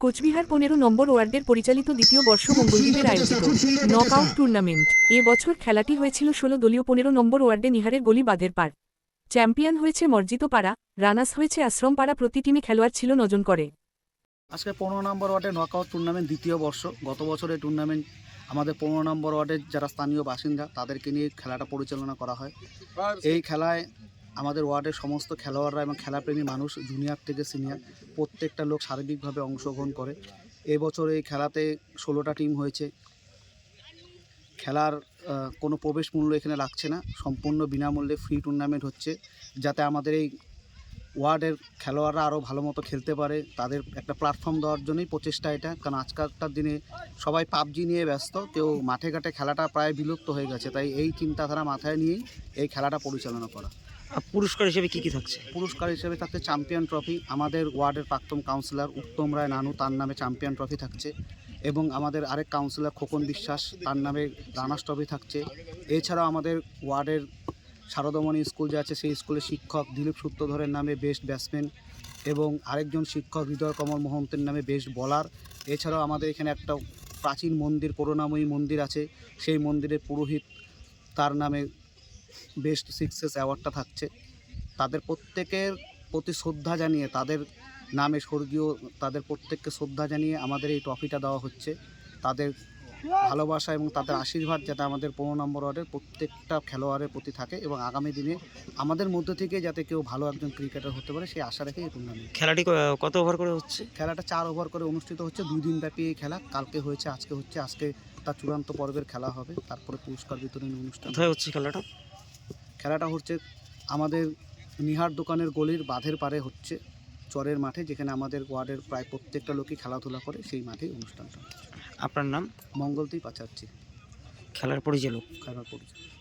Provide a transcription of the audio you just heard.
কোচবিহার পনেরো নম্বর ওয়ার্ডের পরিচালিত দ্বিতীয় বর্ষ মঙ্গলদ্বীপের আয়োজিত নক আউট টুর্নামেন্ট এ বছর খেলাটি হয়েছিল ষোলো দলীয় পনেরো নম্বর ওয়ার্ডে নিহারের গলি বাঁধের পার চ্যাম্পিয়ন হয়েছে মর্জিত পাড়া রানাস হয়েছে আশ্রম পাড়া প্রতি টিমে খেলোয়াড় ছিল নজন করে। আজকে পনেরো নম্বর ওয়ার্ডে নকআউট টুর্নামেন্ট দ্বিতীয় বর্ষ। গত বছরের টুর্নামেন্ট আমাদের পনেরো নম্বর ওয়ার্ডের যারা স্থানীয় বাসিন্দা তাদেরকে নিয়ে খেলাটা পরিচালনা করা হয়। এই খেলায় আমাদের ওয়ার্ডের সমস্ত খেলোয়াড়রা এবং খেলাপ্রেমী মানুষ জুনিয়র থেকে সিনিয়র প্রত্যেকটা লোক সার্বিকভাবে অংশগ্রহণ করে। এবছর এই খেলাতে ষোলোটা টিম হয়েছে। খেলার কোনো প্রবেশ মূল্য এখানে লাগছে না। সম্পূর্ণ বিনামূল্যে ফ্রি টুর্নামেন্ট হচ্ছে। যাতে আমাদের এই ওয়ার্ডের খেলোয়াড়রা আরও ভালো মতো খেলতে পারে, তাদের একটা প্ল্যাটফর্ম দেওয়ার জন্যই প্রচেষ্টা এটা। কারণ আজকালকার দিনে সবাই পাবজি নিয়ে ব্যস্ত, কেউ মাঠে ঘাটে খেলাটা প্রায় বিলুপ্ত হয়ে গেছে। তাই এই চিন্তাধারা মাথায় নিয়েই এই খেলাটা পরিচালনা করা। পুরস্কার হিসেবে কি কি থাকছে? পুরস্কার হিসেবে থাকছে চ্যাম্পিয়ন ট্রফি। আমাদের ওয়ার্ডের প্রাক্তন কাউন্সিলর উত্তম রায় নানু, তার নামে চ্যাম্পিয়ন ট্রফি থাকছে। এবং আমাদের আরেক কাউন্সিলর খোকন বিশ্বাস, তার নামে রানার্স ট্রফি থাকছে। এছাড়াও আমাদের ওয়ার্ডের শারদমণি স্কুল যে আছে, সেই স্কুলের শিক্ষক দিলীপ সূত্রধরের নামে বেস্ট ব্যাটসম্যান এবং আরেকজন শিক্ষক হৃদয় কমল মহন্তের নামে বেস্ট বলার। এছাড়াও আমাদের এখানে একটা প্রাচীন মন্দির, করুণাময়ী মন্দির আছে। সেই মন্দিরের পুরোহিত, তার নামে বেস্ট সিক্সেস অ্যাওয়ার্ডটা থাকছে। তাদের প্রত্যেকের প্রতি শ্রদ্ধা জানিয়ে তাদের নামে স্বর্গীয় তাদের প্রত্যেককে শ্রদ্ধা জানিয়ে আমাদের এই ট্রফিটা দেওয়া হচ্ছে। তাদের ভালোবাসা এবং তাদের আশীর্বাদ যাতে আমাদের পনেরো নম্বর ওয়ার্ডের প্রত্যেকটা খেলোয়াড়ের প্রতি থাকে এবং আগামী দিনে আমাদের মধ্যে থেকে যাতে কেউ ভালো একজন ক্রিকেটার হতে পারে সেই আশা রেখে এই টুর্নামেন্ট খেলাটি কত ওভার করে হচ্ছে? খেলাটা চার ওভার করে অনুষ্ঠিত হচ্ছে দুই দিন ব্যাপী এই খেলা। কালকে হয়েছে আজকে হচ্ছে আজকে তার চূড়ান্ত পর্বের খেলা হবে। তারপরে পুরস্কার বিতরণী অনুষ্ঠান হচ্ছে খেলাটা? খেলাটা হচ্ছে আমাদের নিহার দোকানের গলির বাঁধের পারে হচ্ছে চরের মাঠে যেখানে আমাদের ওয়ার্ডের প্রায় প্রত্যেকটা লোকই খেলাধুলা করে সেই মাঠেই অনুষ্ঠানটা। আপনার নাম? মঙ্গলতেই পাচাচ্ছি খেলার পরিচালক? খেলার পরিচয়